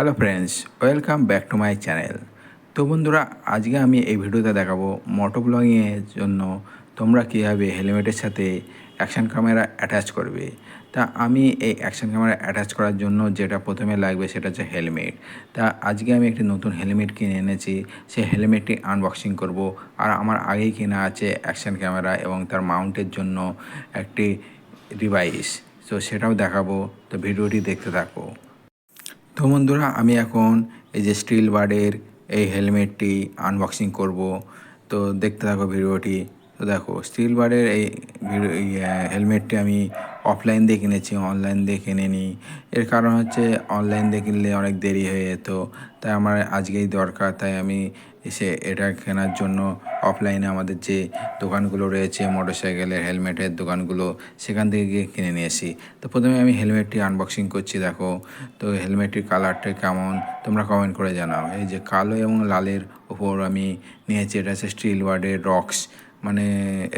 Hello friends, welcome back to my channel. তো বন্ধুরা, আজকে আমি এই ভিডিওতে দেখাবো মোটো ব্লগিংয়ের জন্য তোমরা কীভাবে হেলমেটের সাথে অ্যাকশন ক্যামেরা অ্যাটাচ করবে। তা আমি এই অ্যাকশন ক্যামেরা অ্যাটাচ করার জন্য যেটা প্রথমে লাগবে সেটা হচ্ছে হেলমেট। তা আজকে আমি একটি নতুন হেলমেট কিনে এনেছি, সেই হেলমেটটি আনবক্সিং করব। আর আমার আগেই কেনা আছে অ্যাকশন ক্যামেরা এবং তার মাউন্টের জন্য একটি ডিভাইস। তো সেটাও দেখাবো, তো ভিডিওটি দেখতে থাকো। তো বন্ধুরা, আমি এখন এই যে স্টিল বার্ডের এই হেলমেটটি আনবক্সিং করব। তো দেখতে থাকো ভিডিওটি। তো দেখো, স্টিল বার্ডের এই হেলমেটটি আমি অফলাইন দিয়ে কিনেছি অনলাইন দিয়ে কিনে নিই এর কারণ হচ্ছে অনলাইন দিয়ে কিনলে অনেক দেরি হয়ে যেত। তাই আমার আজকেই দরকার, তাই আমি এসে এটা কেনার জন্য অফলাইনে আমাদের যে দোকানগুলো রয়েছে মোটরসাইকেলের হেলমেটের দোকানগুলো, সেখান থেকে গিয়ে কিনে নিয়ে এসি তো প্রথমে আমি হেলমেটটি আনবক্সিং করছি, দেখো। তো হেলমেটটির কালারটা কেমন? তোমরা কমেন্ট করে জানাও। এই যে কালো এবং লালের ওপর আমি নিয়েছি, এটা হচ্ছে স্টিল ওয়ার্ডের রক্স মানে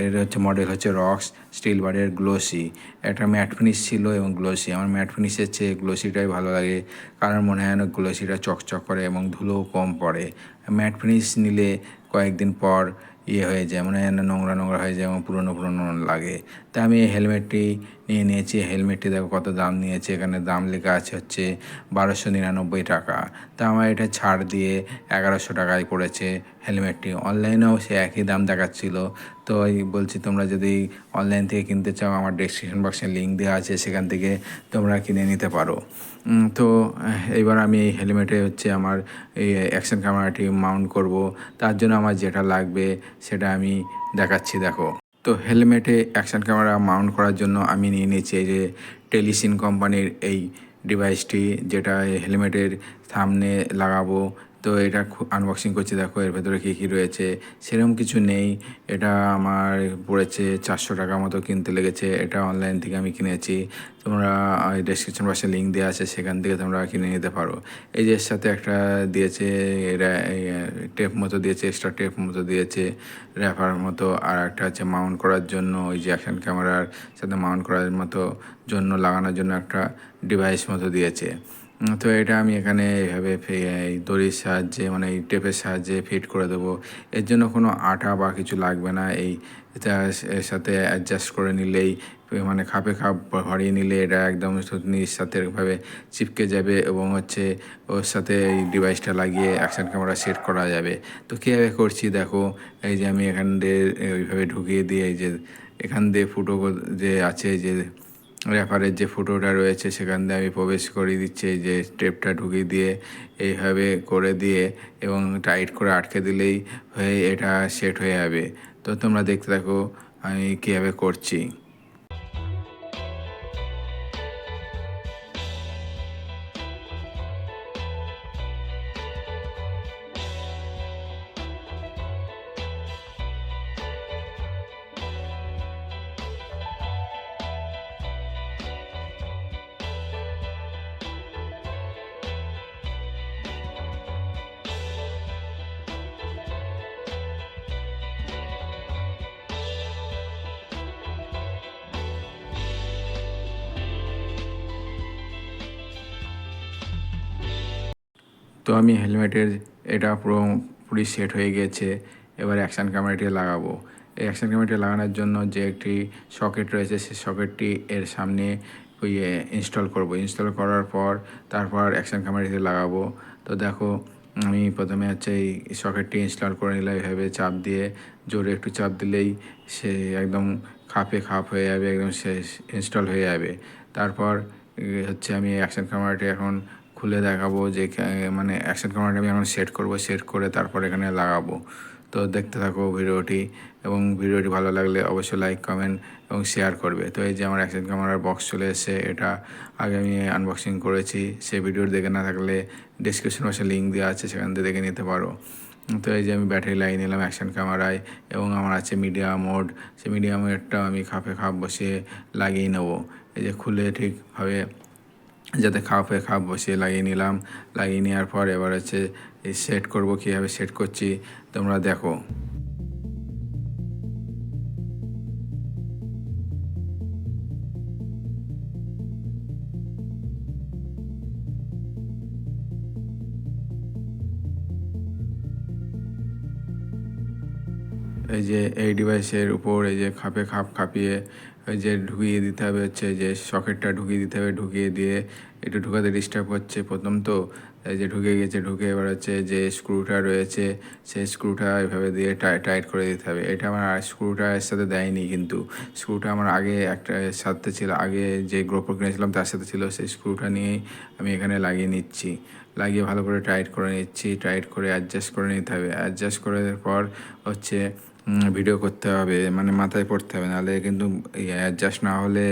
এর হচ্ছে মডেল হচ্ছে রক্স স্টিল বারের গ্লোসি একটা ম্যাট ফিনিশ ছিল এবং গ্লোসি আমার ম্যাট ফিনিশের চেয়ে গ্লোসিটাই ভালো লাগে, কারণ মনে হয় না গ্লোসিটা চকচক করে এবং ধুলোও কম পড়ে। ম্যাট ফিনিশ নিলে কয়েকদিন পর ইয়ে হয়ে যায় মানে নোংরা নোংরা হয়ে যায়, এবং পুরনো পুরনো লাগে। তাই আমি এই হেলমেটটি নিয়ে নিয়েছি। হেলমেটটি দেখো কত দাম নিয়েছে। এখানে দাম লেখা আছে হচ্ছে বারোশো নিরানব্বই টাকা। তা আমার এটা ছাড় দিয়ে এগারোশো টাকায় পড়েছে হেলমেটটি। অনলাইনেও সে একই দাম দেখাচ্ছিল। তো বলছি, তোমরা যদি অনলাইন থেকে কিনতে চাও, আমার ডেসক্রিপশন বক্সে লিঙ্ক দেওয়া আছে, সেখান থেকে তোমরা কিনে নিতে পারো। তো এইবার আমি এই হেলমেটে হচ্ছে আমার এই অ্যাকশন ক্যামেরাটি মাউন্ট করব। তার জন্য আমার যেটা লাগবে সেটা আমি দেখাচ্ছি, দেখো। তো হেলমেটে অ্যাকশন ক্যামেরা মাউন্ট করার জন্য আমি নিয়ে নিয়েছি এই যে টেলিসিন কোম্পানির এই ডিভাইসটি যেটা হেলমেটের সামনে লাগাবো। তো এটা আনবক্সিং করছি, দেখো এর ভেতরে কী কী রয়েছে। সেরকম কিছু নেই। এটা আমার পড়েছে চারশো টাকা মতো কিনতে লেগেছে। এটা অনলাইন থেকে আমি কিনেছি। তোমরা ডেসক্রিপশন বক্সে লিঙ্ক দেওয়া আছে, সেখান থেকে তোমরা কিনে নিতে পারো। এই যে এর সাথে একটা দিয়েছে, এরা টেপ মতো দিয়েছে এক্সট্রা টেপ মতো দিয়েছে র্যাপার মতো। আর একটা হচ্ছে মাউন্ট করার জন্য, ওই যে অ্যাকশন ক্যামেরার সাথে মাউন্ট করার মতো জন্য, লাগানোর জন্য একটা ডিভাইস মতো দিয়েছে। তো এটা আমি এখানে এইভাবে এই দড়ির সাহায্যে মানে এই টেপের সাহায্যে ফিট করে দেবো। এর জন্য কোনো আঠা বা কিছু লাগবে না। এই এর সাথে অ্যাডজাস্ট করে নিলেই মানে খাপে খাপ ভরিয়ে নিলে এটা একদম থুতনির সাথে এভাবে চিপকে যাবে এবং হচ্ছে ওর সাথে এই ডিভাইসটা লাগিয়ে অ্যাকশন ক্যামেরা সেট করা যাবে। তো কীভাবে করছি দেখো, এই যে আমি এখান দিয়ে ওইভাবে ঢুকিয়ে দিয়ে এই যে এখান দিয়ে ফুটো যে আছে যে রেফারের যে ফুটোটা রয়েছে, সেখান দিয়ে আমি প্রবেশ করিয়ে দিচ্ছি যে টেপটা ঢুকিয়ে দিয়ে এইভাবে করে দিয়ে এবং টাইট করে আটকে দিলেই হয়ে, এটা সেট হয়ে যাবে। তো তোমরা দেখতে থাকো আমি কীভাবে করছি। তো আমি হেলমেটের এটা পুরো পুরি সেট হয়ে গেছে। এবার অ্যাকশান ক্যামেরাটি লাগাবো। এই অ্যাকশান ক্যামেরাটি লাগানোর জন্য যে একটি সকেট রয়েছে সেই সকেটটি এর সামনে ওই ইনস্টল করব। ইনস্টল করার পর তারপর অ্যাকশান ক্যামেরাটি লাগাবো। তো দেখো, আমি প্রথমে হচ্ছে এই সকেটটি ইনস্টল করে নিলাম এভাবে চাপ দিয়ে। জোরে একটু চাপ দিলেই সে একদম খাপে খাপ হয়ে যাবে, একদম সে ইনস্টল হয়ে যাবে। তারপর হচ্ছে আমি অ্যাকশন ক্যামেরাটি এখন খুলে দেখাবো যে মানে অ্যাকশন ক্যামেরাটা আমি এখন সেট করব সেট করে তারপর এখানে লাগাবো। তো দেখতে থাকো ভিডিওটি এবং ভিডিওটি ভালো লাগলে অবশ্যই লাইক কমেন্ট এবং শেয়ার করবে। তো এই যে আমার অ্যাকশন ক্যামেরার বক্স চলে এসেছে, এটা আগে আমি আনবক্সিং করেছি। সে ভিডিওটি দেখে না থাকলে ডিসক্রিপশন বক্সে লিঙ্ক দেওয়া আছে, সেখান থেকে দেখে নিতে পারো। তো এই যে আমি ব্যাটারি লাইন নিলাম অ্যাকশন ক্যামেরায় এবং আমার আছে মিডিয়া মোড সেই মিডিয়া মোডটা আমি খাপে খাপ বসিয়ে লাগিয়ে নেব। এই যে খুলে ঠিকভাবে যাতে খাপ হয়ে খাপ বসিয়ে লাগিয়ে নিলাম। লাগিয়ে নেওয়ার পর এবার হচ্ছে সেট করব, কীভাবে সেট করছি, তোমরা দেখো। এই যে এই ডিভাইসের উপর এই যে খাপে খাপ খাপিয়ে ওই যে ঢুকিয়ে দিতে হবে হচ্ছে যে সকেটটা ঢুকিয়ে দিতে হবে, ঢুকিয়ে দিয়ে একটু ঢুকাতে ডিস্টার্ব হচ্ছে প্রথম তো। এই যে ঢুকে গেছে, ঢুকে এবার হচ্ছে যে স্ক্রুটা রয়েছে, সেই স্ক্রুটা এভাবে দিয়ে টাই- টাইট করে দিতে হবে। এটা আমার স্ক্রুটা এর সাথে দেয়নি কিন্তু। স্ক্রুটা আমার আগে একটা সাথে ছিল, আগে যে গ্রোপর কিনেছিলাম তার সাথে ছিল, সেই স্ক্রুটা নিয়েই আমি এখানে লাগিয়ে নিচ্ছি। লাগিয়ে ভালো করে টাইট করে নিচ্ছি টাইট করে অ্যাডজাস্ট করে নিতে হবে। অ্যাডজাস্ট করার পর হচ্ছে ভিডিও করতে হবে মানে মাথায় পড়তে হবে, নাহলে কিন্তু অ্যাডজাস্ট না হলে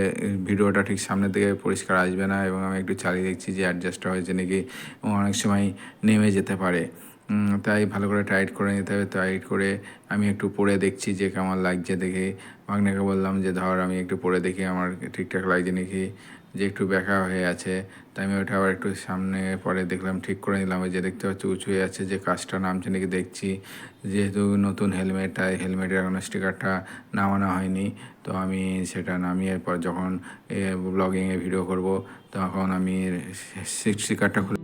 ভিডিওটা ঠিক সামনের দিকে পরিষ্কার আসবে না এবং আমি একটু চালিয়ে দেখছি যে অ্যাডজাস্টটা হয়েছে নাকি অনেক সময় নেমে যেতে পারে। তাই ভালো করে টাইট করে নিতে হবে টাইট করে আমি একটু পরে দেখছি যে কেমন লাগছে দেখে। ভাগ্নাকে বললাম যে, ধর আমি একটু পরে দেখি, আমার ঠিকঠাক লাগছে নাকি? যে একটু ব্যাকা হয়ে আছে, তাই আমি ওটা আবার একটু সামনে পরে দেখলাম, ঠিক করে নিলাম। যে দেখতে পাচ্ছি, উঁচু হয়ে আছে, যে কাজটা নামছে নাকি দেখছি। যেহেতু নতুন হেলমেট, তাই হেলমেটের এখনও স্টিকারটা নামানো হয়নি। তো আমি সেটা নামিয়ে পর যখন ব্লগিংয়ে ভিডিও করব, তখন আমি স্টিকারটা খুলে